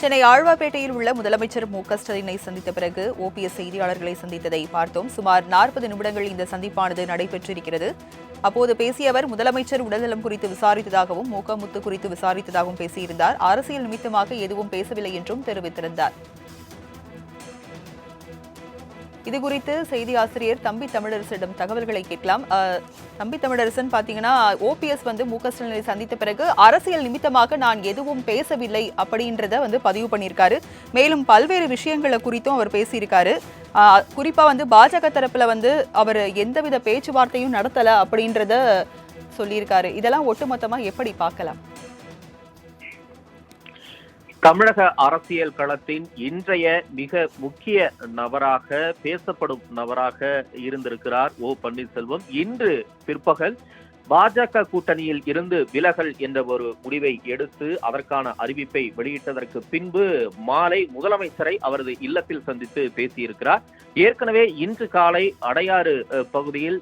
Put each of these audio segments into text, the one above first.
சென்னை ஆழ்வாப்பேட்டையில் உள்ள முதலமைச்சர் மு க ஸ்டாலினை சந்தித்த பிறகு ஓபிஎஸ் செய்தியாளர்களை சந்தித்ததை பார்த்தோம். சுமார் நாற்பது நிமிடங்கள் இந்த சந்திப்பானது நடைபெற்றிருக்கிறது. அப்போது பேசிய அவர் முதலமைச்சர் உடல்நலம் குறித்து விசாரித்ததாகவும் மு முத்து குறித்து விசாரித்ததாகவும் பேசியிருந்தார். அரசியல் நிமித்தமாக எதுவும் பேசவில்லை என்றும் தெரிவித்திருந்தார். இது குறித்து செய்தி ஆசிரியர் தம்பி தமிழரசிடம் தகவல்களை கேட்கலாம். தம்பி தமிழரசன் பாத்தீங்கன்னா ஓபிஎஸ் வந்து மு க ஸ்டாலினை சந்தித்த பிறகு அரசியல் நிமித்தமாக நான் எதுவும் பேசவில்லை அப்படின்றத வந்து பதிவு பண்ணியிருக்காரு. மேலும் பல்வேறு விஷயங்களை குறித்தும் அவர் பேசியிருக்காரு. குறிப்பாக குறிப்பா வந்து பாஜக தரப்புல வந்து அவர் எந்தவித பேச்சுவார்த்தையும் நடத்தல அப்படின்றத சொல்லியிருக்காரு. இதெல்லாம் ஒட்டுமொத்தமா எப்படி பார்க்கலாம்? தமிழக அரசியல் களத்தின் இன்றைய மிக முக்கிய நபராக பேசப்படும் நபராக இருந்திருக்கிறார் ஓ பன்னீர்செல்வம். இன்று பிற்பகல் பாஜக கூட்டணியில் இருந்து விலகல் என்ற ஒரு முடிவை எடுத்து அதற்கான அறிவிப்பை வெளியிட்டதற்கு பின்பு மாலை முதலமைச்சரை அவரது இல்லத்தில் சந்தித்து பேசியிருக்கிறார். ஏற்கனவே இன்று காலை அடையாறு பகுதியில்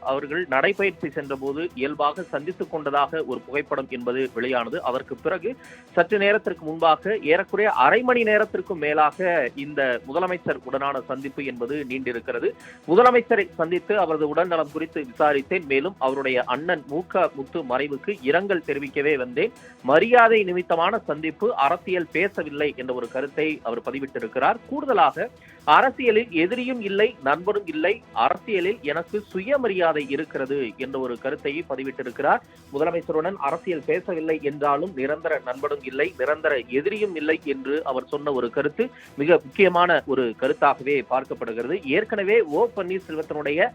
அவர்கள் நடைபயிற்சி சென்றபோது இயல்பாக சந்தித்துக் கொண்டதாக ஒரு புகைப்படம் என்பது வெளியானது. அதற்கு பிறகு சற்று நேரத்திற்கு முன்பாக ஏறக்குறைய அரை மணி நேரத்திற்கும் மேலாக இந்த முதலமைச்சர் உடனான சந்திப்பு என்பது நீண்டிருக்கிறது. முதலமைச்சரை சந்தித்து அவரது உடல்நலம் குறித்து விசாரித்தேன். மேலும் அவருடைய அண்ணன் மு க முத்து மறைவுக்கு இரங்கல் தெரிவிக்கவே வந்தேன். மரியாதை நிமித்தமான சந்திப்பு அரசியல் பேசவில்லை என்ற ஒரு கருத்தை அவர் பதிவிட்டிருக்கிறார். கூடுதலாக அரசியலில் எதிரியும் இல்லை நண்பரும் இல்லை அரசியலில் எனக்கு சுயமரியாதை இருக்கிறது என்ற ஒரு கருத்தை பதிவிட்டிருக்கிறார். முதலமைச்சருடன் அரசியல் பேசவில்லை என்றாலும் நிரந்தர நண்பனும் இல்லை நிரந்தர எதிரியும் இல்லை என்று அவர் சொன்ன ஒரு கருத்து மிக முக்கியமான ஒரு கருத்தாகவே பார்க்கப்படுகிறது. ஏற்கனவே ஓ பன்னீர்செல்வத்தினுடைய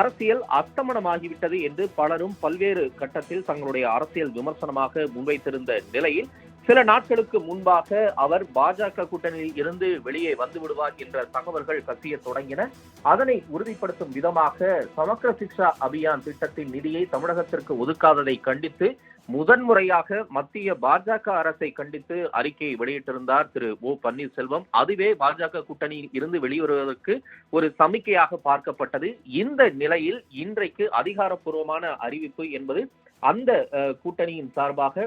அரசியல் அஸ்தமனமாகிவிட்டது என்று பலரும் பல்வேறு கட்டத்தில் தங்களுடைய அரசியல் விமர்சனமாக முன்வைத்திருந்த நிலையில் சில நாட்களுக்கு முன்பாக அவர் பாஜக கூட்டணியில் இருந்து வெளியே வந்து விடுவார் என்ற தகவல்கள் கசிய தொடங்கின. அதனை உறுதிப்படுத்தும் விதமாக சமக்கர சிக்ஷா அபியான் திட்டத்தின் நிதியை தமிழகத்திற்கு ஒதுக்காததை கண்டித்து முதன்முறையாக மத்திய பாஜக அரசை கண்டித்து அறிக்கையை வெளியிட்டிருந்தார் திரு ஓ பன்னீர்செல்வம். அதுவே பாஜக கூட்டணியில் இருந்து வெளிவருவதற்கு ஒரு சமிக்கையாக பார்க்கப்பட்டது. இந்த நிலையில் இன்றைக்கு அதிகாரப்பூர்வமான அறிவிப்பு என்பது அந்த கூட்டணியின் சார்பாக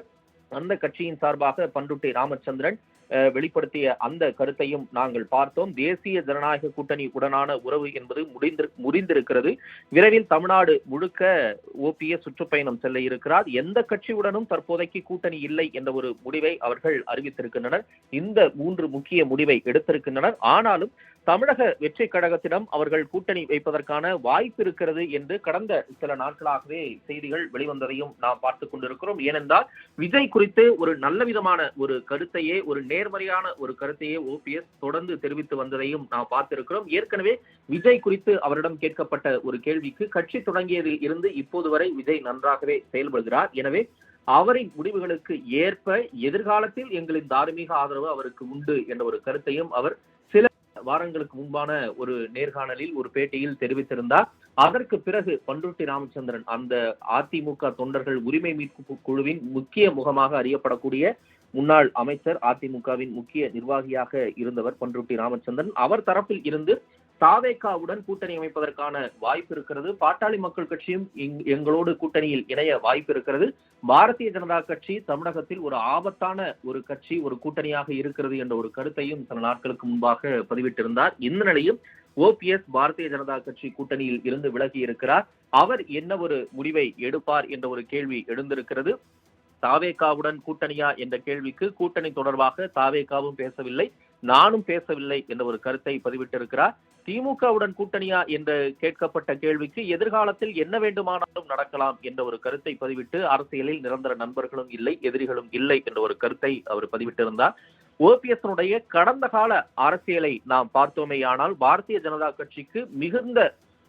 அந்த கட்சியின் சார்பாக பண்ருட்டி ராமச்சந்திரன் வெளிப்படுத்திய அந்த கருத்தையும் நாங்கள் பார்த்தோம். தேசிய ஜனநாயக கூட்டணி உடனான உறவு என்பது முடிந்து முறிந்திருக்கிறது. விரைவில் தமிழ்நாடு முழுக்க ஓபிஎஸ் சுற்றுப்பயணம் செல்ல இருக்கிறார். எந்த கட்சியுடனும் தற்போதைக்கு கூட்டணி இல்லை என்ற ஒரு முடிவை அவர்கள் அறிவித்திருக்கின்றனர். இந்த மூன்று முக்கிய முடிவை எடுத்திருக்கின்றனர். ஆனாலும் தமிழக வெற்றி கழகத்திடம் அவர்கள் கூட்டணி வைப்பதற்கான வாய்ப்பு இருக்கிறது என்று கடந்த சில நாட்களாகவே செய்திகள் வெளிவந்ததையும் நாம் பார்த்துக் கொண்டிருக்கிறோம். ஏனென்றால் விஜய் குறித்து ஒரு நல்ல விதமான ஒரு கருத்தையே ஒரு நேர்மறையான ஒரு கருத்தையே ஓபிஎஸ் தொடர்ந்து தெரிவித்து வந்ததையும் நாம் பார்த்திருக்கிறோம். ஏற்கனவே விஜய் குறித்து அவரிடம் கேட்கப்பட்ட ஒரு கேள்விக்கு கட்சி தொடங்கியதில் இருந்து இப்போது வரை விஜய் நன்றாகவே செயல்படுகிறார். எனவே அவரின் முடிவுகளுக்கு ஏற்ப எதிர்காலத்தில் எங்களின் தார்மீக ஆதரவு அவருக்கு உண்டு என்ற ஒரு கருத்தையும் அவர் சில வாரங்களுக்கு முன்பான ஒரு நேர்காணலில் ஒரு பேட்டியில் தெரிவித்திருந்தார். அதற்கு பிறகு பண்ருட்டி ராமச்சந்திரன் அந்த அதிமுக தொண்டர்கள் உரிமை மீட்பு குழுவின் முக்கிய முகமாக அறியப்படக்கூடிய முன்னாள் அமைச்சர் அதிமுகவின் முக்கிய நிர்வாகியாக இருந்தவர் பண்ருட்டி ராமச்சந்திரன். அவர் தரப்பில் இருந்து தாவேகாவுடன் கூட்டணி அமைப்பதற்கான வாய்ப்பு இருக்கிறது. பாட்டாளி மக்கள் கட்சியும் எங்களோடு கூட்டணியில் இணைய வாய்ப்பு இருக்கிறது. பாரதிய ஜனதா கட்சி தமிழகத்தில் ஒரு ஆபத்தான ஒரு கட்சி ஒரு கூட்டணியாக இருக்கிறது என்ற ஒரு கருத்தையும் சில நாட்களுக்கு முன்பாக பதிவிட்டிருந்தார். இந்த நிலையில் ஓபிஎஸ் பாரதிய ஜனதா கட்சி கூட்டணியில் இருந்து விலகி இருக்கிறார். அவர் என்ன ஒரு முடிவை எடுப்பார் என்ற ஒரு கேள்வி எழுந்திருக்கிறது. தாவேகாவுடன் கூட்டணியா என்ற கேள்விக்கு கூட்டணி தொடர்பாக தாவேகாவும் பேசவில்லை. நானும் பேசவில்லை என்ற ஒரு கருத்தை பதிவிட்டிருக்கிறார். திமுகவுடன் கூட்டணியா என்று கேட்கப்பட்ட கேள்விக்கு எதிர்காலத்தில் என்ன வேண்டுமானாலும் நடக்கலாம் என்ற ஒரு கருத்தை பதிவிட்டு அரசியலில் நிரந்தர நண்பர்களும் இல்லை எதிரிகளும் இல்லை என்ற ஒரு கருத்தை அவர் பதிவிட்டிருந்தார். ஓபிஎஸ்னுடைய கடந்த கால அரசியலை நாம் பார்த்தோமேயானால் பாரதிய ஜனதா கட்சிக்கு மிகுந்த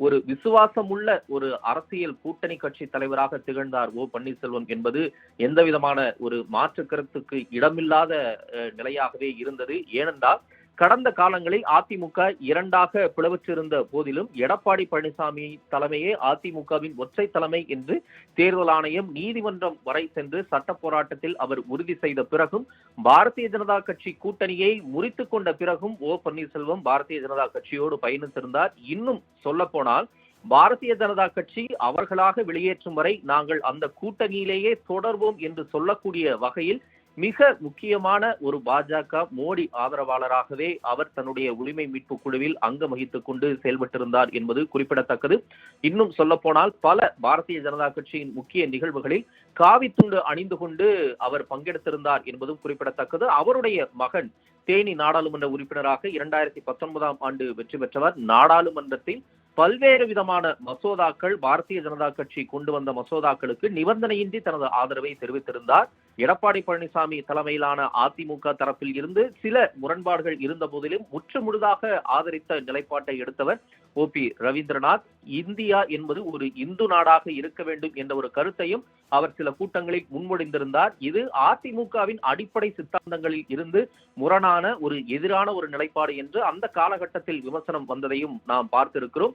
ஒரு விசுவாசமுள்ள ஒரு அரசியல் கூட்டணி கட்சி தலைவராக திகழ்ந்தார் ஓ பன்னீர்செல்வம் என்பது எந்த விதமான ஒரு மாற்று கருத்துக்கு இடமில்லாத அஹ், நிலையாகவே இருந்தது. ஏனென்றால் கடந்த காலங்களில் அதிமுக இரண்டாக பிளவுற்றிருந்த போதிலும் எடப்பாடி பழனிசாமி தலைமையே அதிமுகவின் ஒற்றை தலைமை என்று தேர்தல் ஆணையம் நீதிமன்றம் வரை சென்று சட்ட போராட்டத்தில் அவர் உறுதி செய்த பிறகும் பாரதிய ஜனதா கட்சி கூட்டணியை முறித்து கொண்ட பிறகும் ஓ பன்னீர்செல்வம் பாரதிய ஜனதா கட்சியோடு பயணித்திருந்தார். இன்னும் சொல்ல போனால் பாரதிய ஜனதா கட்சி அவர்களாக வெளியேற்றும் வரை நாங்கள் அந்த கூட்டணியிலேயே தொடர்வோம் என்று சொல்லக்கூடிய வகையில் மிக முக்கியமான ஒரு பாஜக மோடி ஆதரவாளராகவே அவர் தன்னுடைய உரிமை மீட்பு குழுவில் அங்கம் வகித்துக் கொண்டு செயல்பட்டிருந்தார் என்பது குறிப்பிடத்தக்கது. இன்னும் சொல்ல போனால் பல பாரதிய ஜனதா கட்சியின் முக்கிய நிகழ்வுகளில் காவித்துண்டு அணிந்து கொண்டு அவர் பங்கெடுத்திருந்தார் என்பதும் குறிப்பிடத்தக்கது. அவருடைய மகன் தேனி நாடாளுமன்ற உறுப்பினராக இரண்டாயிரத்தி பத்தொன்பதாம் ஆண்டு வெற்றி பெற்றவர். நாடாளுமன்றத்தில் பல்வேறு விதமான மசோதாக்கள் பாரதிய ஜனதா கட்சி கொண்டு வந்த மசோதாக்களுக்கு நிபந்தனையின்றி தனது ஆதரவை தெரிவித்திருந்தார். எடப்பாடி பழனிசாமி தலைமையிலான அதிமுக தரப்பில் இருந்து சில முரண்பாடுகள் இருந்த போதிலும் முற்று முழுதாக ஆதரித்த நிலைப்பாட்டை எடுத்தவர் ஓ பி ரவீந்திரநாத். இந்தியா என்பது ஒரு இந்து நாடாக இருக்க வேண்டும் என்ற ஒரு கருத்தையும் அவர் சில கூட்டங்களில் முன்மொழிந்திருந்தார். இது அதிமுகவின் அடிப்படை சித்தாந்தங்களில் இருந்து முரணான ஒரு எதிரான ஒரு நிலைப்பாடு என்று அந்த காலகட்டத்தில் விமர்சனம் வந்ததையும் நாம் பார்த்திருக்கிறோம்.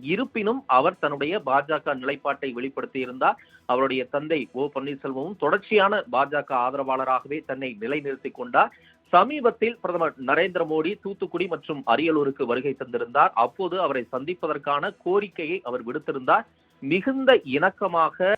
இருப்பினும் அவர் தன்னுடைய பாஜக நிலைப்பாட்டை வெளிப்படுத்தியிருந்தார். அவருடைய தந்தை ஓ பன்னீர்செல்வமும் தொடர்ச்சியான பாஜக ஆதரவாளராகவே தன்னை நிலைநிறுத்திக் கொண்டார். சமீபத்தில் பிரதமர் நரேந்திர மோடி தூத்துக்குடி மற்றும் அரியலூருக்கு வருகை தந்திருந்தார். அப்போது அவரை சந்திப்பதற்கான கோரிக்கையை அவர் விடுத்திருந்தார். மிகுந்த இணக்கமாக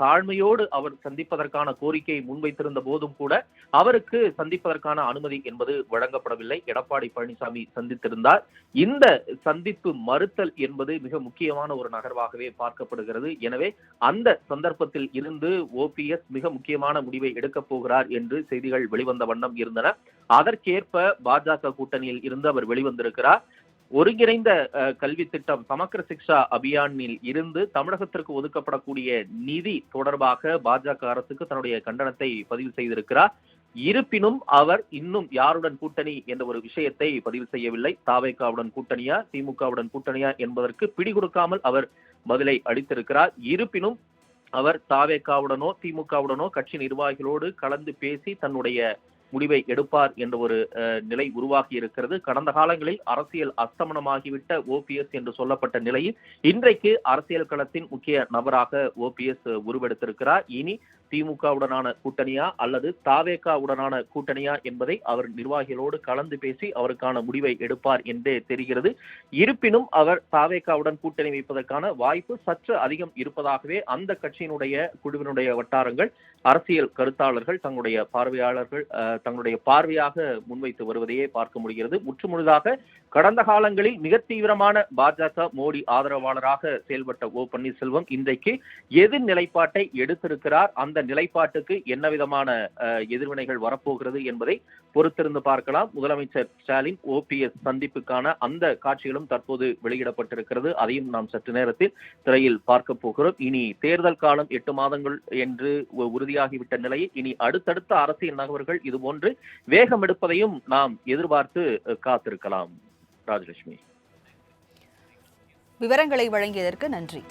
தாழ்மையோடு அவர் சந்திப்பதற்கான கோரிக்கையை முன்வைத்திருந்த போதும் கூட அவருக்கு சந்திப்பதற்கான அனுமதி என்பது வழங்கப்படவில்லை. எடப்பாடி பழனிசாமி சந்தித்திருந்தார். இந்த சந்திப்பு மறுத்தல் என்பது மிக முக்கியமான ஒரு நகர்வாகவே பார்க்கப்படுகிறது. எனவே அந்த சந்தர்ப்பத்தில் இருந்து ஓபிஎஸ் மிக முக்கியமான முடிவை எடுக்கப் போகிறார் என்று செய்திகள் வெளிவந்த வண்ணம் இருந்தன. அதற்கேற்ப பாஜக கூட்டணியில் இருந்து அவர் வெளிவந்திருக்கிறார். ஒருங்கிணைந்த கல்வி திட்டம் சமக்கர சிக்ஷா அபியானில் இருந்து தமிழகத்திற்கு ஒதுக்கப்படக்கூடிய நிதி தொடர்பாக பாஜக அரசுக்கு தன்னுடைய கண்டனத்தை பதிவு செய்திருக்கிறார். இருப்பினும் அவர் இன்னும் யாருடன் கூட்டணி என்ற ஒரு விஷயத்தை பதிவு செய்யவில்லை. தாவேகாவுடன் கூட்டணியா திமுகவுடன் கூட்டணியா என்பதற்கு பிடி கொடுக்காமல் அவர் பதிலை அளித்திருக்கிறார். இருப்பினும் அவர் தாவேக்காவுடனோ திமுகவுடனோ கட்சி நிர்வாகிகளோடு கலந்து பேசி தன்னுடைய முடிவை எடுப்பார் என்ற ஒரு அஹ், நிலை உருவாகி இருக்கிறது. கடந்த காலங்களில் அரசியல் அஸ்தமனமாகிவிட்ட ஓபிஎஸ் என்று சொல்லப்பட்ட நிலையில் இன்றைக்கு அரசியல் களத்தின் முக்கிய நபராக ஓபிஎஸ் உருவெடுத்திருக்கிறார். இனி திமுகவுடனான கூட்டணியா அல்லது தாவேகாவுடனான கூட்டணியா என்பதை அவர் நிர்வாகிகளோடு கலந்து பேசி அவருக்கான முடிவை எடுப்பார் என்றே தெரிகிறது. இருப்பினும் அவர் தாவேகாவுடன் கூட்டணி வைப்பதற்கான வாய்ப்பு சற்று அதிகம் இருப்பதாகவே அந்த கட்சியினுடைய குழுவினுடைய வட்டாரங்கள் அரசியல் கருத்தாளர்கள் தங்களுடைய பார்வையாளர்கள் அஹ், தங்களுடைய பார்வையாக முன்வைத்து வருவதையே பார்க்க முடிகிறது. முற்றுமுழுதாக கடந்த காலங்களில் மிக தீவிரமான பாஜக மோடி ஆதரவாளராக செயல்பட்ட ஓ பன்னீர்செல்வம் இன்றைக்கு எதிர் நிலைப்பாட்டை எடுத்திருக்கிறார். அந்த நிலைப்பாட்டுக்கு என்ன விதமான எதிர்வினைகள் வரப்போகிறது என்பதை பொறுத்திருந்து பார்க்கலாம். முதலமைச்சர் ஸ்டாலின் ஓபிஎஸ் சந்திப்புக்கான அந்த காட்சிகளும் தற்போது வெளியிடப்பட்டிருக்கிறது. அதையும் நாம் சற்று நேரத்தில் திரையில் பார்க்க போகிறோம். இனி தேர்தல் காலம் எட்டு மாதங்கள் என்று உறுதியாகிவிட்ட நிலையில் இனி அடுத்தடுத்த அரசியல் நகர்வுகள் இதுபோன்று வேகம் எடுப்பதையும் நாம் எதிர்பார்த்து காத்திருக்கலாம். ராஜலட்சுமி. விவரங்களை வழங்கியதற்கு நன்றி.